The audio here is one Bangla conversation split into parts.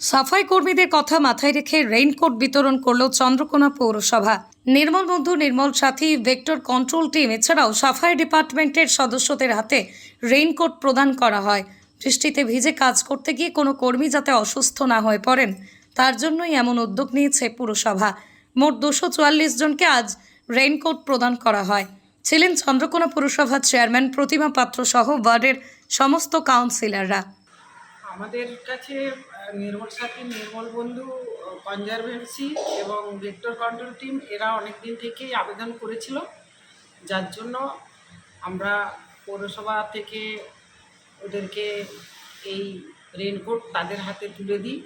সাফাই কর্মীদের কথা মাথায় রেখে রেইনকোট বিতরণ করল চন্দ্রকোনা পৌরসভা। নির্মল বন্ধু, নির্মল সাথী, ভেক্টর কন্ট্রোল টিম এছাড়াও সাফাই ডিপার্টমেন্টের সদস্যদের হাতে রেইনকোট প্রদান করা হয়। বৃষ্টিতে ভিজে কাজ করতে গিয়ে কোনো কর্মী যাতে অসুস্থ না হয়ে পড়েন, তার জন্যই এমন উদ্যোগ নিয়েছে পুরসভা। মোট দুশো চুয়াল্লিশ জনকে আজ রেইনকোট প্রদান করা হয়। ছিলেন চন্দ্রকোনা পুরসভার চেয়ারম্যান প্রতিমা পাত্র সহ ওয়ার্ডের সমস্ত কাউন্সিলররা। আমাদের কাছে নির্মল সাথী, নির্মল বন্ধু কনজারভেন্সি এবং ভেক্টর কন্ট্রোল টিম এরা অনেক দিন থেকেই আবেদন করেছিল। যার জন্য আমরা পৌরসভা থেকে ওদেরকে এই রেনকোট তাদের হাতে তুলে দিই।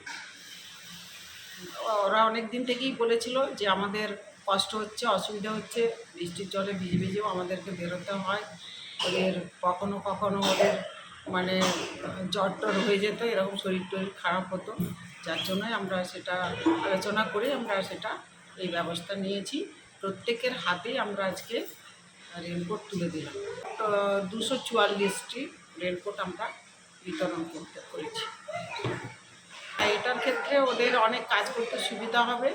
ওরা অনেক দিন থেকেই বলেছিল যে আমাদের কষ্ট হচ্ছে, অসুবিধা হচ্ছে, বৃষ্টির জলে ভিজে ভিজেও আমাদেরকে বেরোতে হয়। ওদের কখনো কখনো ওদের মানে জ্বর টর হয়ে যেত, এরকম শরীর টরীর খারাপ হতো। যার জন্যই আমরা সেটা আলোচনা করে আমরা সেটা এই ব্যবস্থা নিয়েছি। প্রত্যেকের হাতেই আমরা আজকে রেনকোট তুলে দিলাম। দুশো চুয়াল্লিশটি রেনকোট আমরা বিতরণ করতে, করেছি। এটার ক্ষেত্রে ওদের অনেক কাজ করতে সুবিধা হবে।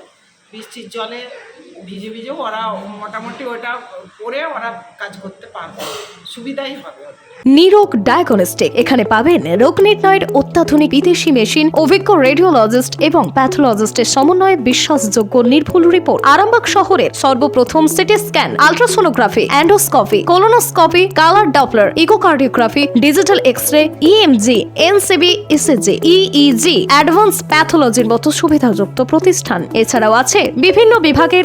বৃষ্টির জলে ভিজে ভিজেও ওরা মোটামুটি ওটা পরে ওরা কাজ করতে পারবে। সুবিধাই হবে নিরোগ ডায়াগনস্টিক এখানে পাবেন রোগ নির্ণয়ের অত্যাধুনিক বিদেশি মেশিন, অভিজ্ঞ রেডিওলজিস্ট এবং প্যাথোলজিস্টের সমন্বয়ে বিশ্বাসযোগ্য নির্ভুল রিপোর্ট। আরামবাগ শহরের সর্বপ্রথম CT scan, ultrasonography, endoscopy, colonoscopy, colour Doppler, echocardiography, digital X-ray EMG NCV ECG EEG advance প্যাথোলজির মতো সুবিধাযুক্ত প্রতিষ্ঠান। এছাড়াও আছে বিভিন্ন বিভাগের